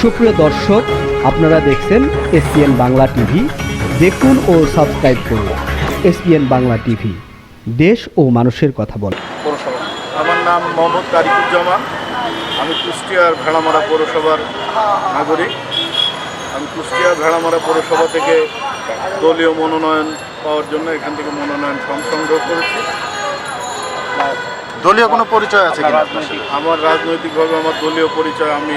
সুপ্রিয় দর্শক, আপনারা দেখছেন এসপিএন বাংলা টিভি। দেখুন ও সাবস্ক্রাইব করুন এসপিএন বাংলা টিভি। দেশ ও মানুষের কথা বলে। আমার নাম মোহাম্মদ তারিকুজ্জামান। আমি কুষ্টিয়ার ভেড়ামারা পৌরসভার নাগরিক। আমি কুষ্টিয়া ভেড়ামারা পৌরসভা থেকে দলীয় মনোনয়ন পাওয়ার জন্য এখান থেকে মনোনয়ন সংগ্রহ করেছি। দলীয় কোনো পরিচয় আছে কিনা? আমার রাজনৈতিকভাবে আমার দলীয় পরিচয় আমি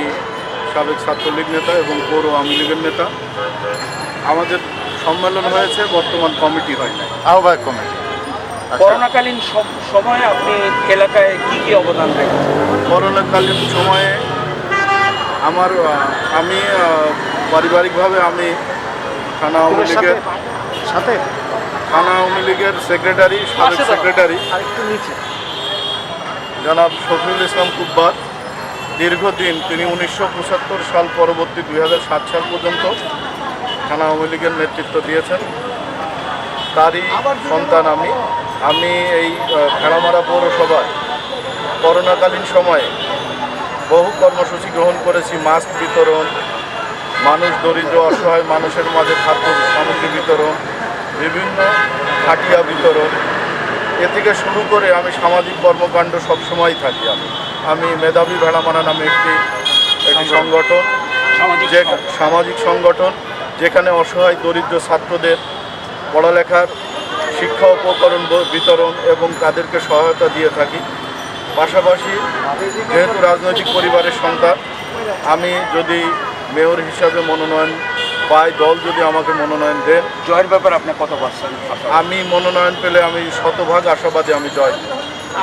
সাবেক ছাত্রলীগ নেতা এবং পৌর আওয়ামী লীগের নেতা। আমাদের সম্মেলন হয়েছে বর্তমান কমিটি হয় নাই। আহ্বায়ক কমিটি। আচ্ছা, করোনাকালীন সম- সময়ে আপনি এলাকায় কি কি অবদান রাখেন করোনাকালীন সময়ে আমার আমি পারিবারিকভাবে আমি থানা আওয়ামী লীগের সাথে? থানা আওয়ামী লীগের সেক্রেটারি সাবেক সেক্রেটারি জনাব শফিউল ইসলাম কুব্বাত দীর্ঘদিন তিনি উনিশশো পঁচাত্তর সাল পরবর্তী দুই সাত সাল পর্যন্ত থানা আওয়ামী লীগের নেতৃত্ব দিয়েছেন। তারই সন্তান আমি। আমি এই ভেড়ামারা পৌরসভায় করোনাকালীন সময়ে বহু কর্মসূচি গ্রহণ করেছি মাস্ক বিতরণ মানুষ দরিদ্র অসহায় মানুষের মাঝে খাদ্য সামগ্রী বিতরণ বিভিন্ন খাটিয়া বিতরণ এ থেকে শুরু করে আমি সামাজিক কর্মকাণ্ড সবসময় থাকি আমি। আমি মেধাবী ভেড়ামারা নামে একটি একটি সংগঠন। যে সামাজিক সংগঠন যেখানে অসহায় দরিদ্র ছাত্রদের পড়ালেখার শিক্ষা উপকরণ বিতরণ এবং তাদেরকে সহায়তা দিয়ে থাকি। পাশাপাশি যেহেতু রাজনৈতিক পরিবারের সন্তান আমি যদি মেয়র হিসাবে মনোনয়ন পাই দল যদি আমাকে মনোনয়ন দেন। জয়ের ব্যাপারে আপনি কত পার্সেন্ট আমি মনোনয়ন পেলে আমি শতভাগ আশাবাদী আমি জয়।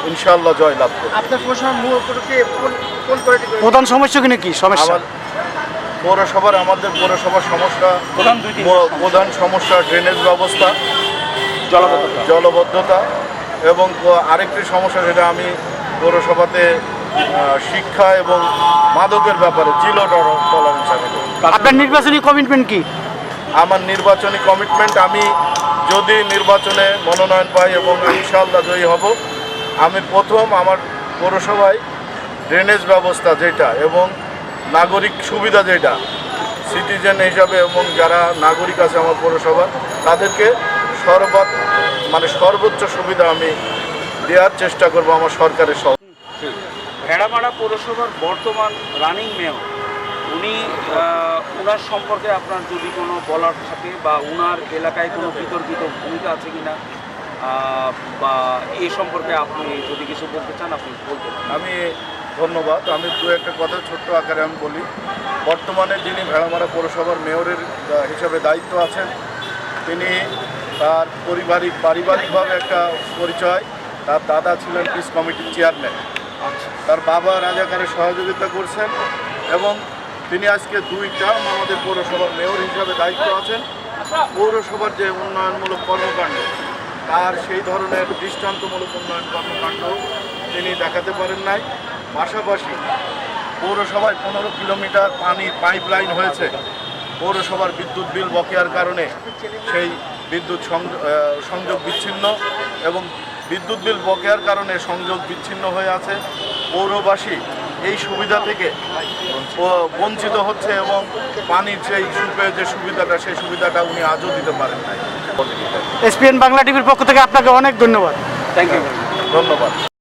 ইনশাল্লাহ জয় লাভ করব আপনার পৌরসভার মূল কোন প্রধান সমস্যা কিনা কি সমস্যা? পৌরসভার আমাদের পৌরসভার সমস্যা প্রধান দুই তিনটা ম- সমস্যা। প্রধান সমস্যা ড্রেনেজ ব্যবস্থা জলবদ্ধতা। জলবদ্ধতা এবং আরেকটি সমস্যা যেটা আমি পৌরসভাতে শিক্ষা এবং মাদকের ব্যাপারে জিরো টলারেন্স আমি আপনার নির্বাচনী কমিটমেন্ট কি? আমার নির্বাচনী কমিটমেন্ট আমি যদি নির্বাচনে মনোনয়ন পাই এবং ইনশাল্লাহ জয়ী হব আমি প্রথম আমার পৌরসভায় ড্রেনেজ ব্যবস্থা যেটা এবং নাগরিক সুবিধা যেটা সিটিজেন হিসাবে এবং যারা নাগরিক আছে আমার পৌরসভার তাদেরকে সর্বাত মানে সর্বোচ্চ সুবিধা আমি দেওয়ার চেষ্টা করব আমার সরকারের সহ ভেড়ামারা পৌরসভার বর্তমান রানিং মেয়র, উনি ওনার সম্পর্কে আপনার যদি কোনো বলার থাকে বা ওনার এলাকায় কোনো বিতর্কিত ভূমিকা আছে কি না বা এ সম্পর্কে আপনি যদি কিছু বলতে চান, আপনি বলতে আমি ধন্যবাদ। আমি দু একটা কথা ছোট্ট আকারে আমি বলি। বর্তমানে যিনি ভেড়ামারা পৌরসভার মেয়রের হিসাবে দায়িত্ব আছেন, তিনি তার পারিবারিক, পারিবারিকভাবে একটা পরিচয়, তার দাদা ছিলেন পিস কমিটির চেয়ারম্যান। তার বাবা রাজাকারের সহযোগিতা করছেন এবং তিনি আজকে দুই টার্ম আমাদের পৌরসভার মেয়র হিসাবে দায়িত্ব আছেন। পৌরসভার যে উন্নয়নমূলক কর্মকাণ্ড, তার সেই ধরনের দৃষ্টান্তমূলক উন্নয়ন কর্মকাণ্ড তিনি দেখাতে পারেন নাই। পাশাপাশি পৌরসভায় পনেরো কিলোমিটার পানির পাইপ লাইন হয়েছে। পৌরসভার বিদ্যুৎ বিল বকেয়ার কারণে সেই বিদ্যুৎ সংয- সংযোগ বিচ্ছিন্ন এবং বিদ্যুৎ বিল বকেয়ার কারণে সংযোগ বিচ্ছিন্ন হয়ে আছে। পৌরবাসী এই সুবিধা থেকে বঞ্চিত হচ্ছে এবং পানির সেই সুপের যে সুবিধাটা সেই সুবিধাটা উনি আজও দিতে পারেন নাই। এসপিএন বাংলা টিভির পক্ষ থেকে আপনাকে অনেক ধন্যবাদ। থ্যাংক ইউ ধন্যবাদ।